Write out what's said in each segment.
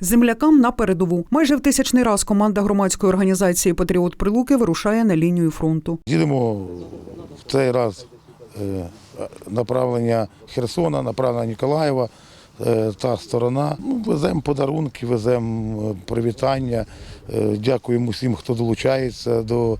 Землякам на передову. Майже в тисячний раз команда громадської організації Патріот Прилуки вирушає на лінію фронту. Їдемо в цей раз е, направлення Херсона, направлення Ніколаєва. Е, Та сторона. Ну, веземо подарунки, веземо е, привітання. Е, Дякуємо всім, хто долучається до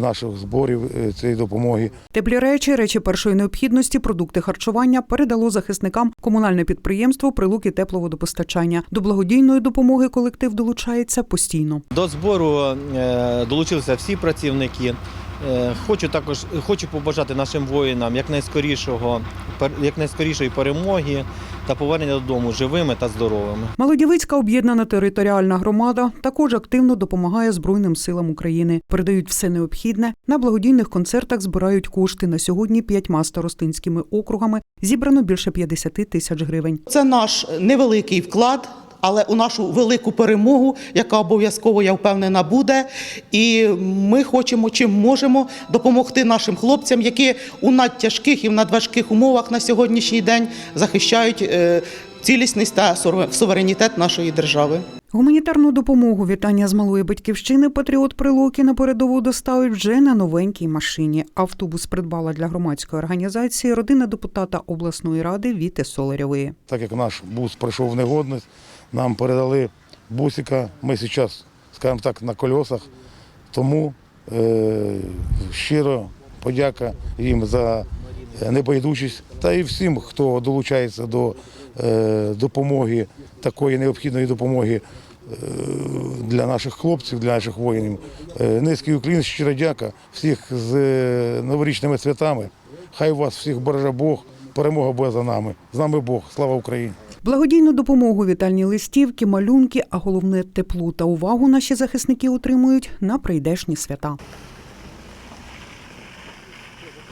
наших зборів цієї допомоги. Теплі речі, речі першої необхідності, продукти харчування передало захисникам комунальне підприємство Прилуки тепловодопостачання. До благодійної допомоги колектив долучається постійно. До збору долучилися всі працівники. Хочу також хочу побажати нашим воїнам якнайскорішого пер- якнайскорішої перемоги та повернення додому живими та здоровими. Молодівицька об'єднана територіальна громада також активно допомагає Збройним силам України. Передають все необхідне. На благодійних концертах збирають кошти. На сьогодні п'ятьма старостинськими округами зібрано більше 50 тисяч гривень. Це наш невеликий вклад. Але у нашу велику перемогу, яка обов'язково я впевнена буде, і ми хочемо чим можемо допомогти нашим хлопцям, які у надтяжких і в надважких умовах на сьогоднішній день захищають е, цілісність та сувере- суверенітет нашої держави. Гуманітарну допомогу вітання з малої батьківщини Патріот Прилуки на передову доставить вже на новенькій машині. Автобус придбала для громадської організації родина депутата обласної ради Віти Соларєвої. Так як наш бус пройшов в негодність, нам передали бусика. Ми зараз, скажімо так, на кольосах. Тому е, щиро подяка їм за небайдужість та і всім, хто долучається до допомоги, такої необхідної допомоги е, для наших хлопців, для наших воїнів. Е, Низький уклін, щира дяка всіх з е, новорічними святами. Хай вас всіх береже Бог, перемога буде за нами. З нами Бог. Слава Україні! Благодійну допомогу, вітальні листівки, малюнки, а головне теплу та увагу наші захисники отримують на прийдешні свята.